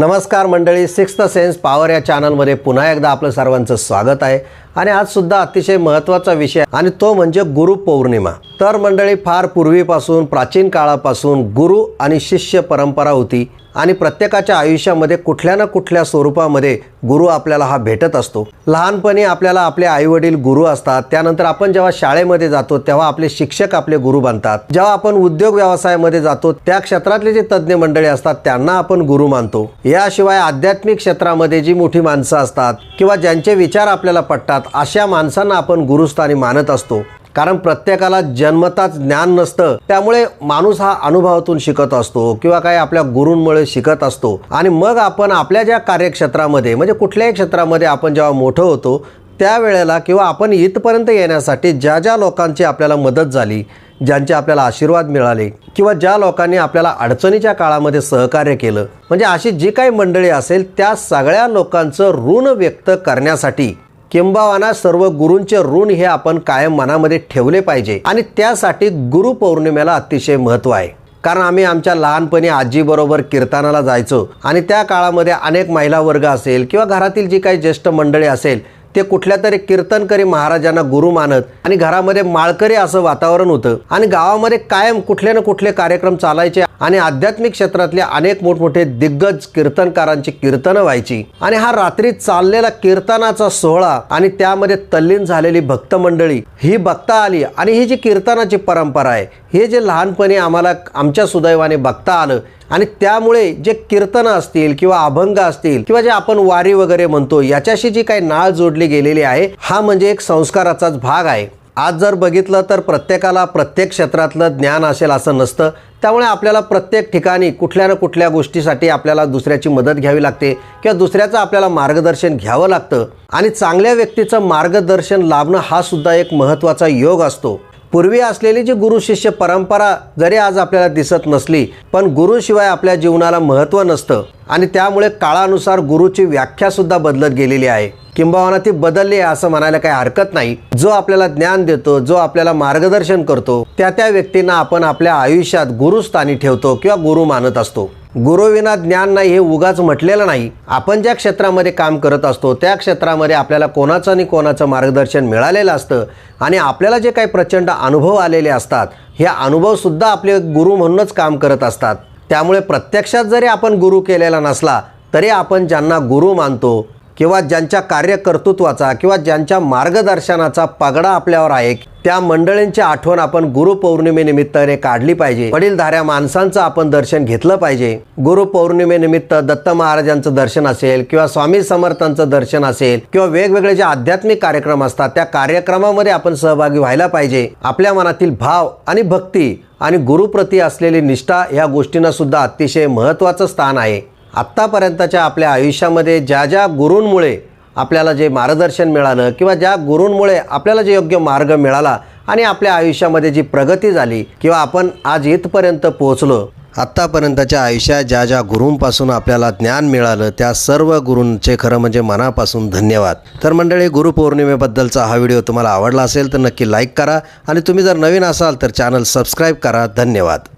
नमस्कार मंडळी sixth sense power या चॅनलमध्ये पुन्हा एकदा आपलं सर्वांचं स्वागत आहे. आणि आज सुद्धा अतिशय महत्त्वाचा विषय आणि तो म्हणजे गुरुपौर्णिमा तर मंडळी फार पूर्वीपासून प्राचीन काळापासून गुरु आणि शिष्य परंपरा होती. आणि प्रत्येकाच्या आयुष्यामध्ये कुठल्या ना कुठल्या स्वरूपामध्ये गुरु आपल्याला हा भेटत असतो. लहानपणी आपल्याला आपले आईवडील गुरु असतात. त्यानंतर आपण जेव्हा शाळेमध्ये जातो तेव्हा आपले शिक्षक आपले गुरु बनतात. जेव्हा आपण उद्योग व्यवसायामध्ये जातो त्या क्षेत्रातले जे तज्ज्ञ मंडळी असतात त्यांना आपण गुरु मानतो. याशिवाय आध्यात्मिक क्षेत्रामध्ये जी मोठी माणसं असतात किंवा ज्यांचे विचार आपल्याला पटतात अशा माणसांना आपण गुरुस्थानी मानत असतो. कारण प्रत्येकाला जन्मताच ज्ञान नसतं. त्यामुळे माणूस हा अनुभवातून शिकत असतो किंवा काही आपल्या गुरूंमुळे शिकत असतो. आणि मग आपण आपल्या ज्या कार्यक्षेत्रामध्ये म्हणजे कुठल्याही क्षेत्रामध्ये आपण जेव्हा मोठं होतो त्यावेळेला किंवा आपण इथपर्यंत येण्यासाठी ज्या ज्या लोकांची आपल्याला मदत झाली ज्यांचे आपल्याला आशीर्वाद मिळाले किंवा ज्या लोकांनी आपल्याला अडचणीच्या काळामध्ये सहकार्य केलं म्हणजे अशी जी काही मंडळी असेल त्या सगळ्या लोकांचं ऋण व्यक्त करण्यासाठी किंबावाना सर्व गुरूंचे ऋण हे आपण कायम मनामध्ये ठेवले पाहिजे. आणि त्यासाठी गुरुपौर्णिमेला अतिशय महत्त्व आहे. कारण आम्ही आमच्या लहानपणी आजीबरोबर कीर्तनाला जायचो. आणि त्या काळामध्ये अनेक महिला वर्ग असेल किंवा घरातील जी काही ज्येष्ठ मंडळी असेल ते कुठल्या तरी कीर्तनकरी महाराजांना गुरु मानत आणि घरामध्ये माळकरी असं वातावरण होतं. आणि गावामध्ये कायम कुठले ना कुठले कार्यक्रम चालायचे आणि आध्यात्मिक क्षेत्रातले अनेक मोठमोठे दिग्गज कीर्तनकारांची कीर्तनं व्हायची. आणि हा रात्री चाललेला कीर्तनाचा सोहळा आणि त्यामध्ये तल्लीन झालेली भक्त मंडळी ही बघता आली आणि ही जी कीर्तनाची परंपरा आहे हे जे लहानपणी आम्हाला आमच्या सुदैवाने बघता आलं आणि त्यामुळे जे कीर्तनं असतील किंवा अभंग असतील किंवा जे आपण वारी वगैरे म्हणतो याच्याशी जी काही नाळ जोडली गेलेली आहे हा म्हणजे एक संस्काराचाच भाग आहे. आज जर बघितलं तर प्रत्येकाला प्रत्येक क्षेत्रातलं ज्ञान असेल असं नसतं. त्यामुळे आपल्याला प्रत्येक ठिकाणी कुठल्या ना कुठल्या गोष्टीसाठी आपल्याला दुसऱ्याची मदत घ्यावी लागते किंवा दुसऱ्याचं आपल्याला मार्गदर्शन घ्यावं लागतं. आणि चांगल्या व्यक्तीचं मार्गदर्शन लाभणं हा सुद्धा एक महत्त्वाचा योग असतो. पूर्वी असलेली जी गुरु शिष्य परंपरा जरी आज आपल्याला दिसत नसली पण गुरुशिवाय आपल्या जीवनाला महत्त्व नसतं. आणि त्यामुळे काळानुसार गुरुची व्याख्यासुद्धा बदलत गेलेली आहे. किंबहुना ती बदलली आहे असं म्हणायला काही हरकत नाही. जो आपल्याला ज्ञान देतो जो आपल्याला मार्गदर्शन करतो त्या त्या व्यक्तींना आपण आपल्या आयुष्यात गुरुस्थानी ठेवतो किंवा गुरु मानत असतो. गुरुविना ज्ञान नाही हे उगाच म्हटलेलं नाही. आपण ज्या क्षेत्रामध्ये काम करत असतो त्या क्षेत्रामध्ये आपल्याला कोणाचं आणि कोणाचं मार्गदर्शन मिळालेलं असतं आणि आपल्याला जे काही प्रचंड अनुभव आलेले असतात हे अनुभवसुद्धा आपले गुरु म्हणूनच काम करत असतात. त्यामुळे प्रत्यक्षात जरी आपण गुरु केलेला नसला तरी आपण ज्यांना गुरु मानतो किंवा ज्यांच्या कार्यकर्तृत्वाचा किंवा ज्यांच्या मार्गदर्शनाचा पगडा आपल्यावर आहे त्या मंडळींची आठवण आपण गुरुपौर्णिमेनिमित्ताने काढली पाहिजे. वडीलधाऱ्या माणसांचं आपण दर्शन घेतलं पाहिजे. गुरुपौर्णिमेनिमित्त दत्त महाराजांचं दर्शन असेल किंवा स्वामी समर्थांचं दर्शन असेल किंवा वेगवेगळे जे आध्यात्मिक कार्यक्रम असतात त्या कार्यक्रमामध्ये आपण सहभागी व्हायला पाहिजे. आपल्या मनातील भाव आणि भक्ती आणि गुरुप्रती असलेली निष्ठा ह्या गोष्टींना सुद्धा अतिशय महत्त्वाचं स्थान आहे. आत्तापर्यंतच्या आपल्या आयुष्यामध्ये ज्या ज्या गुरूंमुळे आपल्याला जे मार्गदर्शन मिळालं किंवा ज्या गुरूंमुळे आपल्याला जे योग्य मार्ग मिळाला आणि आपल्या आयुष्यामध्ये जी प्रगती झाली किंवा आपण आज इथपर्यंत पोहोचलो आत्तापर्यंतच्या आयुष्यात ज्या ज्या गुरूंपासून आपल्याला ज्ञान मिळालं त्या सर्व गुरूंचे खरं म्हणजे मनापासून धन्यवाद. तर मंडळी गुरुपौर्णिमेबद्दलचा हा व्हिडिओ तुम्हाला आवडला असेल तर नक्की लाईक करा आणि तुम्ही जर नवीन असाल तर चॅनल सबस्क्राईब करा. धन्यवाद.